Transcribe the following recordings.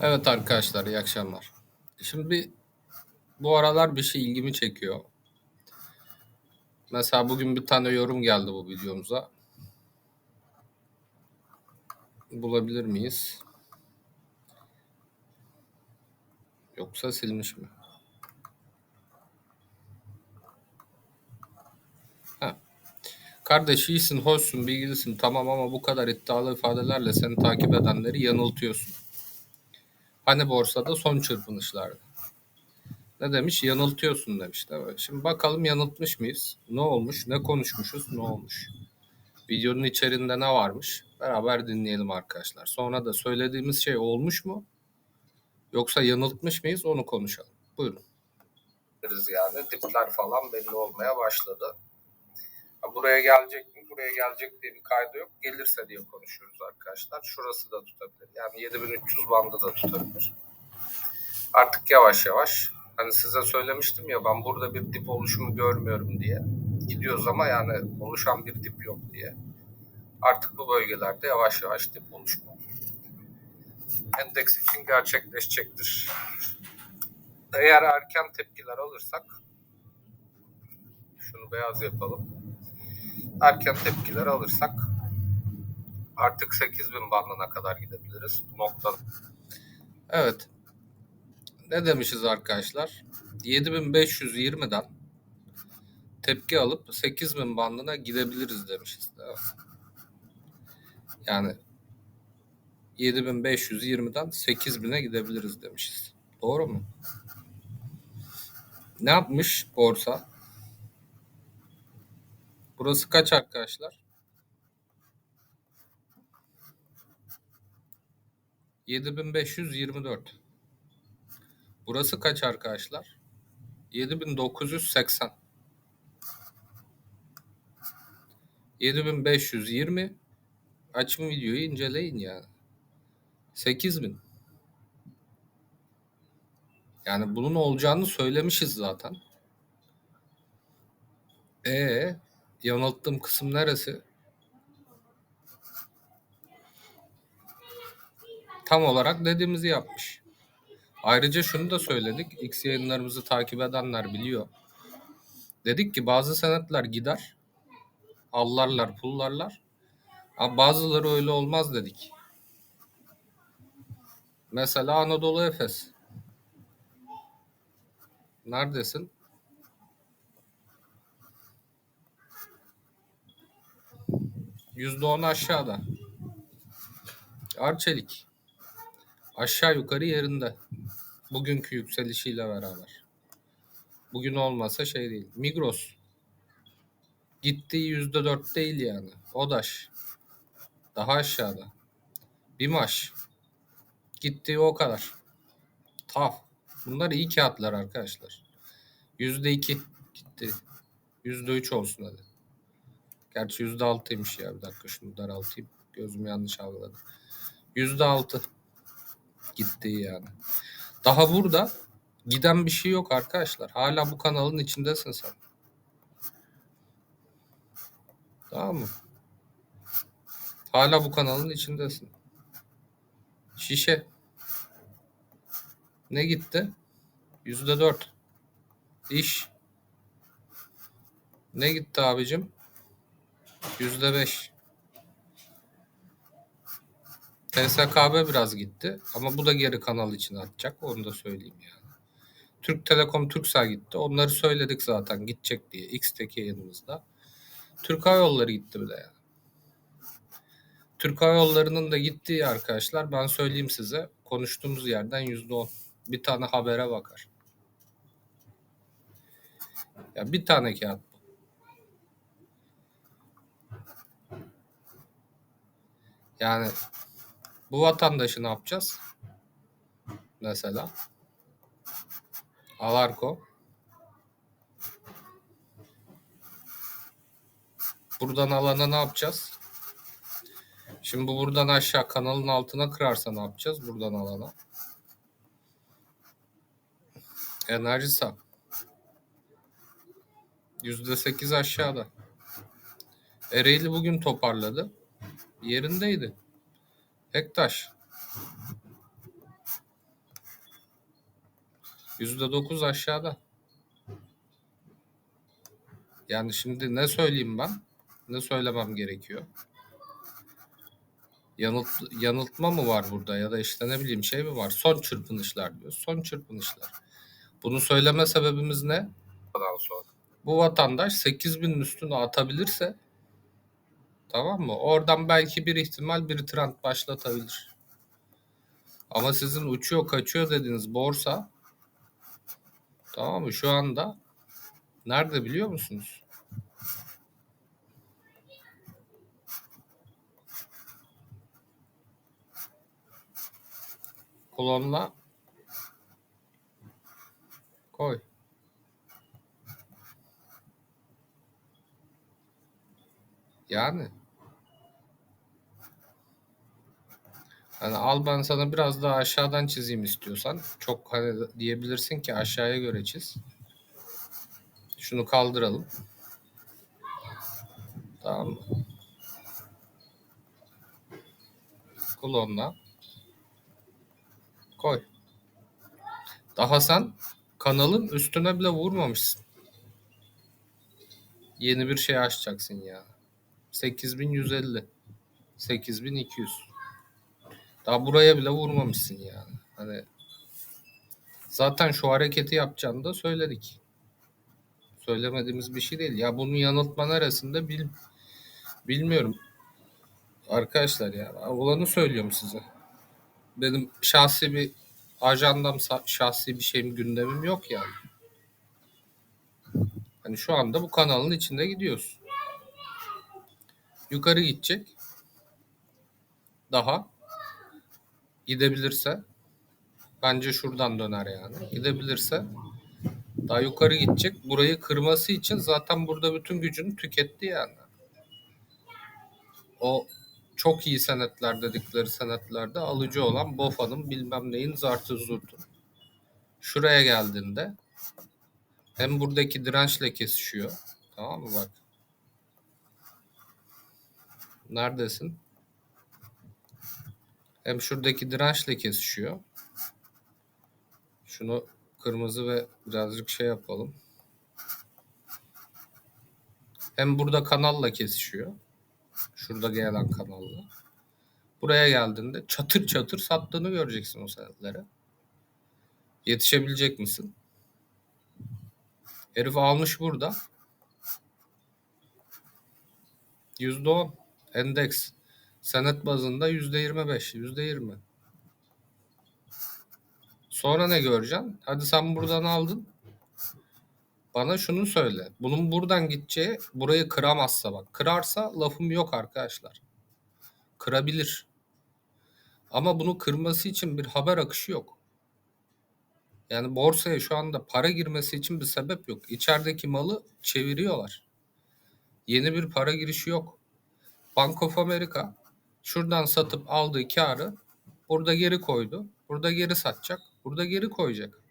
Evet arkadaşlar iyi akşamlar. Şimdi bu aralar bir şey ilgimi çekiyor. Mesela bugün bir tane yorum geldi bu videomuza. Bulabilir miyiz? Yoksa silmiş mi? Ha. Kardeş iyisin, hoşsun, bilgilisin tamam ama bu kadar iddialı ifadelerle seni takip edenleri yanıltıyorsun. Hani borsada son çırpınışlardı. Ne demiş? Yanıltıyorsun demiş. Şimdi bakalım yanıltmış mıyız? Ne olmuş? Ne konuşmuşuz? Ne olmuş? Videonun içerisinde ne varmış? Beraber dinleyelim arkadaşlar. Sonra da söylediğimiz şey olmuş mu? Yoksa yanıltmış mıyız? Onu konuşalım. Buyurun. Yani dipler falan belli olmaya başladı. Buraya gelecek mi? Buraya gelecek diye bir kaydı yok. Gelirse diye konuşuyoruz arkadaşlar. Şurası da tutabilir. Yani 7300 bandı da tutabilir. Artık yavaş yavaş hani size söylemiştim ya ben burada bir dip oluşumu görmüyorum diye. Gidiyoruz ama yani oluşan bir dip yok diye. Artık bu bölgelerde yavaş yavaş dip oluşma endeks için gerçekleşecektir. Eğer erken tepkiler alırsak şunu beyaz yapalım. Erken tepkiler alırsak artık 8000 bandına kadar gidebiliriz bu noktada. Evet. Ne demişiz arkadaşlar? 7520'den tepki alıp 8000 bandına gidebiliriz demişiz. Değil? Yani 7520'den 8000'e gidebiliriz demişiz. Doğru mu? Ne yapmış borsa? Burası kaç arkadaşlar? 7524. Burası kaç arkadaşlar? 7980. 7520 açın videoyu inceleyin ya. 8000. Yani bunun olacağını söylemişiz zaten. E yanılttığım kısım neresi? Tam olarak dediğimizi yapmış. Ayrıca şunu da söyledik. X yayınlarımızı takip edenler biliyor. Dedik ki bazı senetler gider. Allarlar, pullarlar. Ama bazıları öyle olmaz dedik. Mesela Anadolu Efes. Neredesin? Yüzde on aşağıda. Arçelik. Aşağı yukarı yerinde. Bugünkü yükselişiyle beraber. Bugün olmasa şey değil. Migros. Gittiği yüzde dört değil yani. Odaş. Daha aşağıda. Bimaş. Gittiği o kadar. Taf. Bunlar iyi kağıtlar arkadaşlar. Yüzde iki gitti. Yüzde üç olsun hadi. Gerçi yüzde altıymış ya. Bir dakika şunu daraltayım. Gözüm yanlış algıladı. Yüzde altı gitti yani. Daha burada giden bir şey yok arkadaşlar. Hala bu kanalın içindesin sen. Tamam mı? Hala bu kanalın içindesin. Şişe. Ne gitti? Yüzde dört. İş. Ne gitti abicim? Yüzde beş. TSKB biraz gitti ama bu da geri kanal için atacak. Onu da söyleyeyim yani. Türk Telekom, Turkcell gitti. Onları söyledik zaten gidecek diye X'teki yayınımızda. Türk Hava Yolları gitti bir de yani. Türk Hava Yolları'nın da gittiği arkadaşlar ben söyleyeyim size konuştuğumuz yerden yüzde on. Bir tane habere bakar. Ya bir tane kağıt bu. Yani bu vatandaşı ne yapacağız? Mesela Alarko Buradan alana ne yapacağız? Şimdi bu buradan aşağı kanalın altına kırarsa ne yapacağız? Buradan alana. Enerji sap. %8 aşağıda. Ereğli bugün toparladı. Yerindeydi. Hektaş. %9 aşağıda. Yani şimdi ne söyleyeyim ben? Ne söylemem gerekiyor? Yanılt, yanıltma mı var burada ya da işte ne bileyim şey mi var? Son çırpınışlar diyor. Son çırpınışlar. Bunu söyleme sebebimiz ne? Sonra. Bu vatandaş 8000'in üstüne atabilirse tamam mı? Oradan belki bir ihtimal bir trend başlatabilir. Ama sizin uçuyor kaçıyor dediğiniz borsa tamam mı? Şu anda nerede biliyor musunuz? Klonla koy. Yani Hani al ben sana biraz daha aşağıdan çizeyim istiyorsan. Çok hani diyebilirsin ki aşağıya göre çiz. Şunu kaldıralım. Tamam mı? Klonla koy. Daha sen kanalın üstüne bile vurmamışsın. Yeni bir şey açacaksın ya. 8150. 8200. Daha buraya bile vurmamışsın yani. Hani zaten şu hareketi yapacağını da söyledik. Söylemediğimiz bir şey değil. Ya bunun yanıltma neresinde bil, bilmiyorum. Arkadaşlar ya olanı söylüyorum size. Benim şahsi bir ajandam, şahsi bir şeyim, gündemim yok yani. Hani şu anda bu kanalın içinde gidiyoruz. Yukarı gidecek. Daha gidebilirse bence şuradan döner yani. Gidebilirse daha yukarı gidecek. Burayı kırması için zaten burada bütün gücünü tüketti yani. O çok iyi senetler dedikleri senetlerde alıcı olan BOFA'nın bilmem neyin zartı zurtu. Şuraya geldiğinde hem buradaki dirençle kesişiyor. Tamam mı bak. Neredesin? Hem şuradaki dirençle kesişiyor. Şunu kırmızı ve birazcık şey yapalım. Hem burada kanalla kesişiyor. Şurada gelen kanalla. Buraya geldiğinde çatır çatır sattığını göreceksin o senetlere. Yetişebilecek misin? Herif almış burada. %10 endeks. Senet bazında %25, %20. Sonra ne göreceksin? Hadi sen buradan aldın. Bana şunu söyle. Bunun buradan gideceği burayı kıramazsa bak. Kırarsa lafım yok arkadaşlar. Kırabilir. Ama bunu kırması için bir haber akışı yok. Yani borsaya şu anda para girmesi için bir sebep yok. İçerideki malı çeviriyorlar. Yeni bir para girişi yok. Bank of America şuradan satıp aldığı karı burada geri koydu. Burada geri satacak. Burada geri koyacak.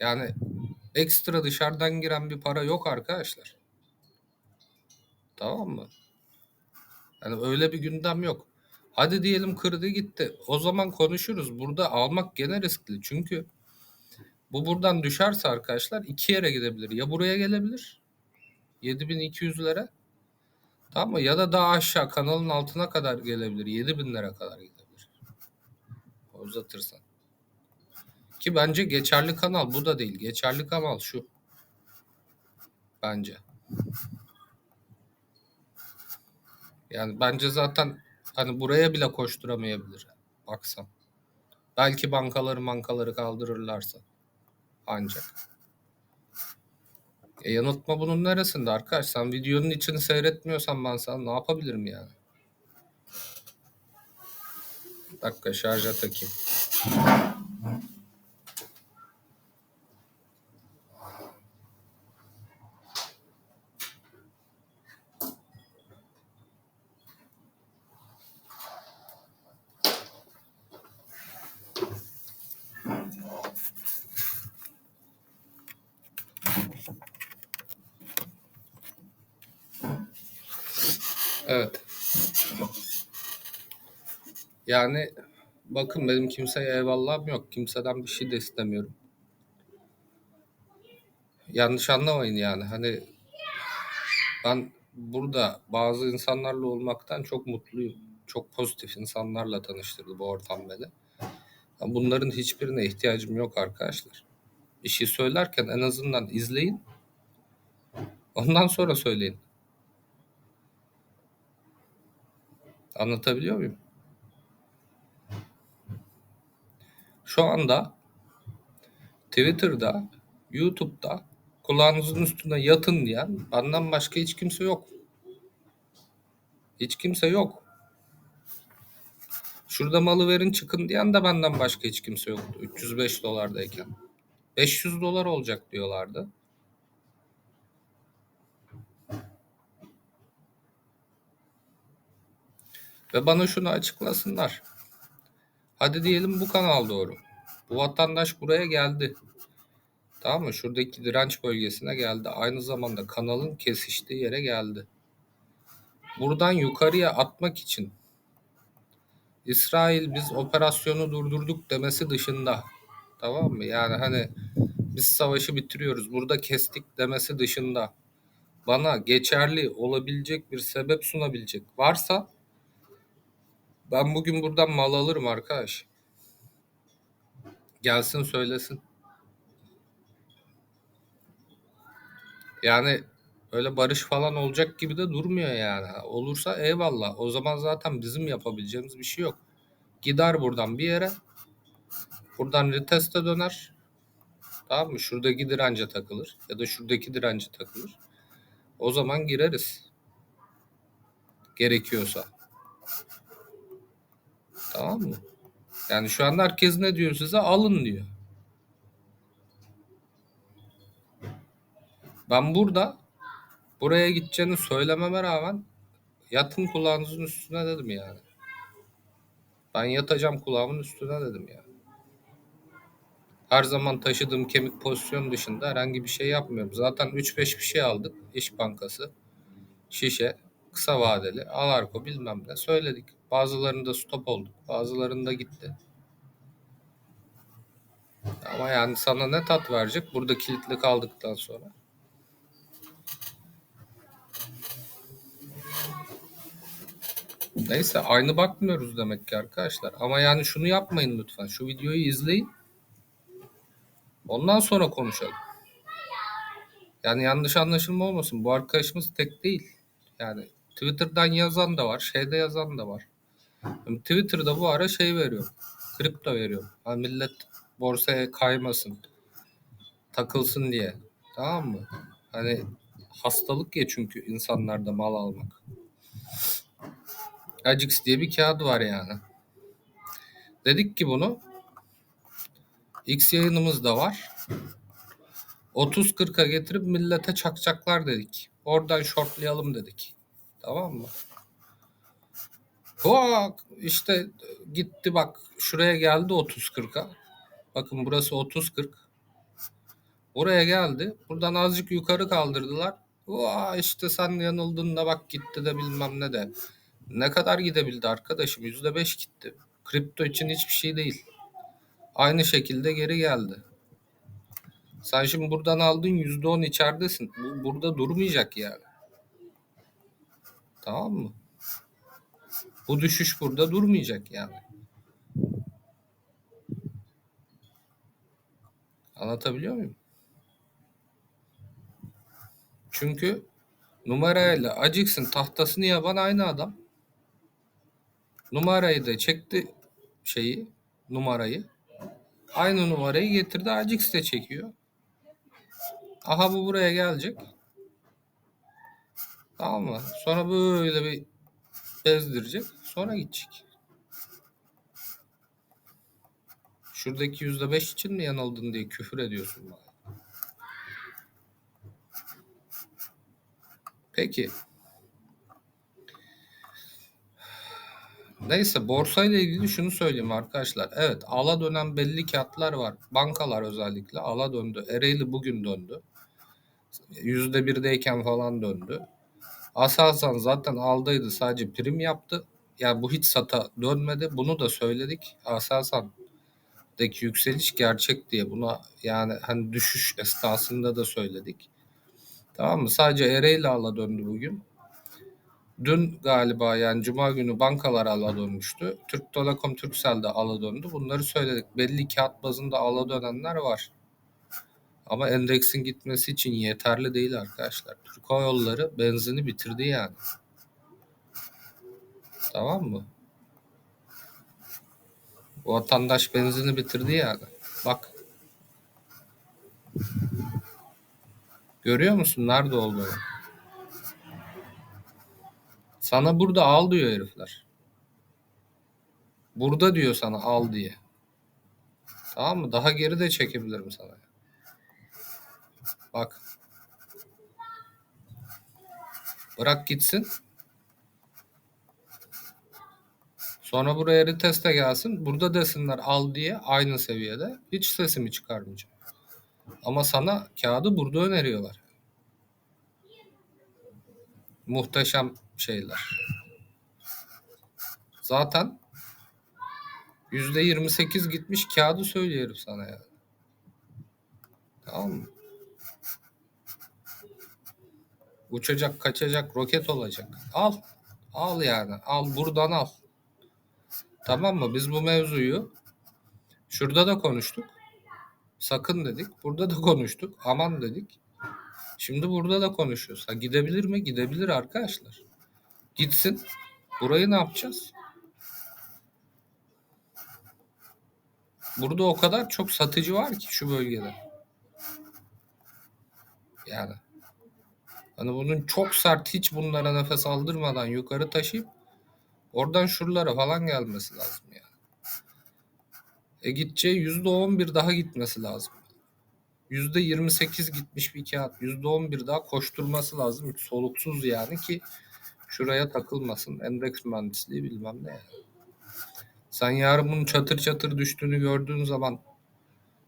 Yani ekstra dışarıdan giren bir para yok arkadaşlar. Tamam mı? Yani öyle bir gündem yok. Hadi diyelim kırdı gitti. O zaman konuşuruz. Burada almak gene riskli. Çünkü bu buradan düşerse arkadaşlar iki yere gidebilir. Ya buraya gelebilir. 7200'lere. Tamam mı? Ya da daha aşağı kanalın altına kadar gelebilir. 7000'lere kadar gidebilir. Uzatırsan. Ki bence geçerli kanal bu da değil. Geçerli kanal şu. Bence. Yani bence zaten hani buraya bile koşturamayabilir. Baksan. Belki bankaları bankaları kaldırırlarsa. Ancak. E yanıltma bunun neresinde arkadaş? Sen videonun içini seyretmiyorsan ben sana ne yapabilirim yani? Bir dakika şarja takayım. Evet. Yani bakın benim kimseye eyvallahım yok. Kimseden bir şey de istemiyorum. Yanlış anlamayın yani. Hani ben burada bazı insanlarla olmaktan çok mutluyum. Çok pozitif insanlarla tanıştırdı bu ortam beni. Bunların hiçbirine ihtiyacım yok arkadaşlar. Bir şey söylerken en azından izleyin. Ondan sonra söyleyin. Anlatabiliyor muyum? Şu anda Twitter'da, YouTube'da kulağınızın üstüne yatın diyen benden başka hiç kimse yok. Hiç kimse yok. Şurada malı verin çıkın diyen de benden başka hiç kimse yoktu. 305 dolardayken. 500 dolar olacak diyorlardı. Ve bana şunu açıklasınlar. Hadi diyelim bu kanal doğru. Bu vatandaş buraya geldi. Tamam mı? Şuradaki direnç bölgesine geldi. Aynı zamanda kanalın kesiştiği yere geldi. Buradan yukarıya atmak için İsrail biz operasyonu durdurduk demesi dışında tamam mı? Yani hani biz savaşı bitiriyoruz burada kestik demesi dışında bana geçerli olabilecek bir sebep sunabilecek varsa ben bugün buradan mal alırım arkadaş. Gelsin söylesin. Yani öyle barış falan olacak gibi de durmuyor yani. Olursa eyvallah. O zaman zaten bizim yapabileceğimiz bir şey yok. Gider buradan bir yere. Buradan reteste döner. Tamam mı? Şuradaki dirence takılır. Ya da şuradaki dirence takılır. O zaman gireriz. Gerekiyorsa. Tamam mı? Yani şu anda herkes ne diyor size? Alın diyor. Ben burada buraya gideceğini söylememe rağmen yatın kulağınızın üstüne dedim yani. Ben yatacağım kulağımın üstüne dedim yani. Her zaman taşıdığım kemik pozisyon dışında herhangi bir şey yapmıyorum. Zaten 3-5 bir şey aldık. İş Bankası, şişe, kısa vadeli, alarko bilmem ne söyledik. Bazılarında stop olduk. Bazılarında gitti. Ama yani sana ne tat verecek burada kilitli kaldıktan sonra? Neyse aynı bakmıyoruz demek ki arkadaşlar. Ama yani şunu yapmayın lütfen. Şu videoyu izleyin. Ondan sonra konuşalım. Yani yanlış anlaşılma olmasın. Bu arkadaşımız tek değil. Yani Twitter'dan yazan da var. Şeyde yazan da var. Twitter'da bu ara şey veriyor. Kripto veriyor. Yani millet borsaya kaymasın. Takılsın diye. Tamam mı? Hani hastalık ya çünkü insanlarda mal almak. Agix diye bir kağıt var yani. Dedik ki bunu X yayınımız da var. 30-40'a getirip millete çakacaklar dedik. Oradan shortlayalım dedik. Tamam mı? Bak işte gitti bak şuraya geldi 30-40'a. Bakın burası 30-40. Oraya geldi. Buradan azıcık yukarı kaldırdılar. Vaa işte sen yanıldın da bak gitti de bilmem ne de. Ne kadar gidebildi arkadaşım? %5 gitti. Kripto için hiçbir şey değil. Aynı şekilde geri geldi. Sen şimdi buradan aldın %10 içeridesin. Bu burada durmayacak yani. Tamam mı? Bu düşüş burada durmayacak yani. Anlatabiliyor muyum? Çünkü numarayla Acix'in tahtasını yapan aynı adam. Numarayı da çekti şeyi, numarayı. Aynı numarayı getirdi Acix de çekiyor. Aha bu buraya gelecek. Tamam mı? Sonra böyle bir bezdirecek. Sonra gidecek. Şuradaki yüzde beş için mi yanıldın diye küfür ediyorsun bana. Peki. Neyse borsayla ilgili şunu söyleyeyim arkadaşlar. Evet ala dönen belli kağıtlar var. Bankalar özellikle ala döndü. Ereğli bugün döndü. Yüzde birdeyken falan döndü. Aselsan zaten aldıydı sadece prim yaptı. Yani bu hiç sata dönmedi. Bunu da söyledik. Aselsan'daki yükseliş gerçek diye buna yani hani düşüş esnasında da söyledik. Tamam mı? Sadece Ereğli ala döndü bugün. Dün galiba yani cuma günü bankalar ala dönmüştü. Türk Telekom, Turkcell de ala döndü. Bunları söyledik. Belli kağıt bazında ala dönenler var. Ama endeksin gitmesi için yeterli değil arkadaşlar. Türk Hava Yolları benzini bitirdi yani. Tamam mı? Vatandaş benzini bitirdi yani. Bak. Görüyor musun nerede olduğunu? Sana burada al diyor herifler. Burada diyor sana al diye. Tamam mı? Daha geri de çekebilirim sana. Bak. Bırak gitsin. Sonra buraya reteste gelsin. Burada desinler al diye aynı seviyede. Hiç sesimi çıkarmayacağım. Ama sana kağıdı burada öneriyorlar. Muhteşem şeyler. Zaten %28 gitmiş kağıdı söylüyorum sana ya. Tamam mı? Uçacak, kaçacak, roket olacak. Al. Al yani. Al buradan al. Tamam mı? Biz bu mevzuyu şurada da konuştuk. Sakın dedik. Burada da konuştuk. Aman dedik. Şimdi burada da konuşuyoruz. Ha, gidebilir mi? Gidebilir arkadaşlar. Gitsin. Burayı ne yapacağız? Burada o kadar çok satıcı var ki şu bölgede. Yani. Hani bunun çok sert hiç bunlara nefes aldırmadan yukarı taşıyıp oradan şuralara falan gelmesi lazım yani. E gideceği yüzde on bir daha gitmesi lazım. Yüzde yirmi sekiz gitmiş bir kağıt. Yüzde on bir daha koşturması lazım. Hiç soluksuz yani ki şuraya takılmasın. Endeks mühendisliği bilmem ne yani. Sen yarın bunun çatır çatır düştüğünü gördüğün zaman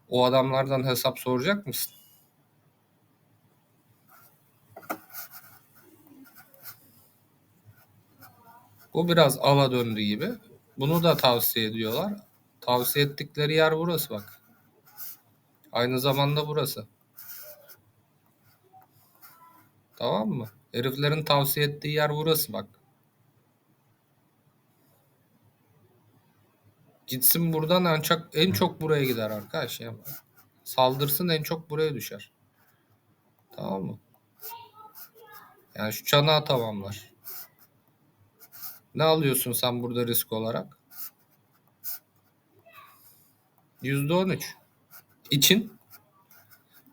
o adamlardan hesap soracak mısın? Bu biraz ala döndü gibi. Bunu da tavsiye ediyorlar. Tavsiye ettikleri yer burası bak. Aynı zamanda burası. Tamam mı? Heriflerin tavsiye ettiği yer burası bak. Gitsin buradan ancak en çok buraya gider arkadaş ya. Saldırsın en çok buraya düşer. Tamam mı? Yani şu çanağı tamamlar. Ne alıyorsun sen burada risk olarak? Yüzde on üç. İçin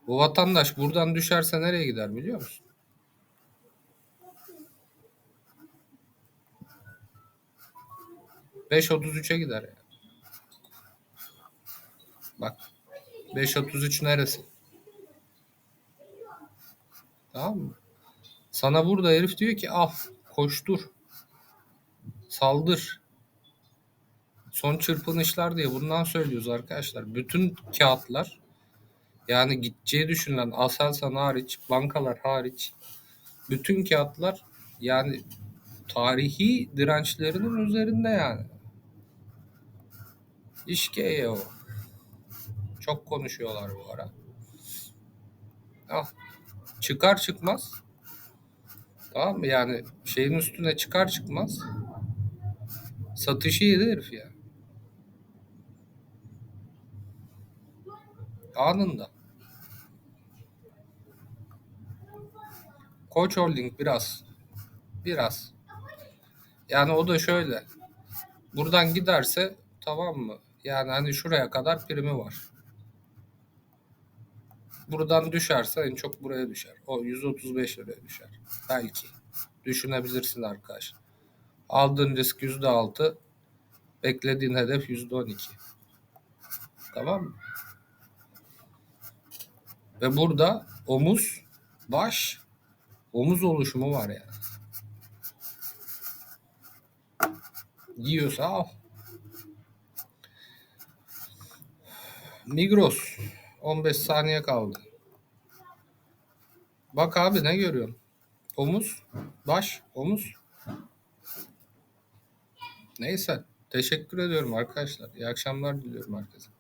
bu vatandaş buradan düşerse nereye gider biliyor musun? Beş otuz üçe gider yani. Bak. 5.33 neresi? Tamam mı? Sana burada herif diyor ki al koştur. Saldır. Son çırpınışlar diye bundan söylüyoruz arkadaşlar. Bütün kağıtlar yani gideceği düşünülen Aselsan hariç, bankalar hariç bütün kağıtlar yani tarihi dirençlerinin üzerinde yani. İşkeye o. Çok konuşuyorlar bu ara. Ah, çıkar çıkmaz. Tamam mı? Yani şeyin üstüne çıkar çıkmaz. Satışı yedi herif ya. Anında. Koç Holding biraz. Biraz. Yani o da şöyle. Buradan giderse tamam mı? Yani hani şuraya kadar primi var. Buradan düşerse en çok buraya düşer. O 135 liraya düşer. Belki. Düşünebilirsin arkadaş. Aldığın risk %6. Beklediğin hedef %12. Tamam mı? Ve burada omuz, baş, omuz oluşumu var yani. Yiyorsa al. Migros 15 saniye kaldı. Bak abi ne görüyorsun? Omuz, baş, omuz. Neyse. Teşekkür ediyorum arkadaşlar. İyi akşamlar diliyorum herkese.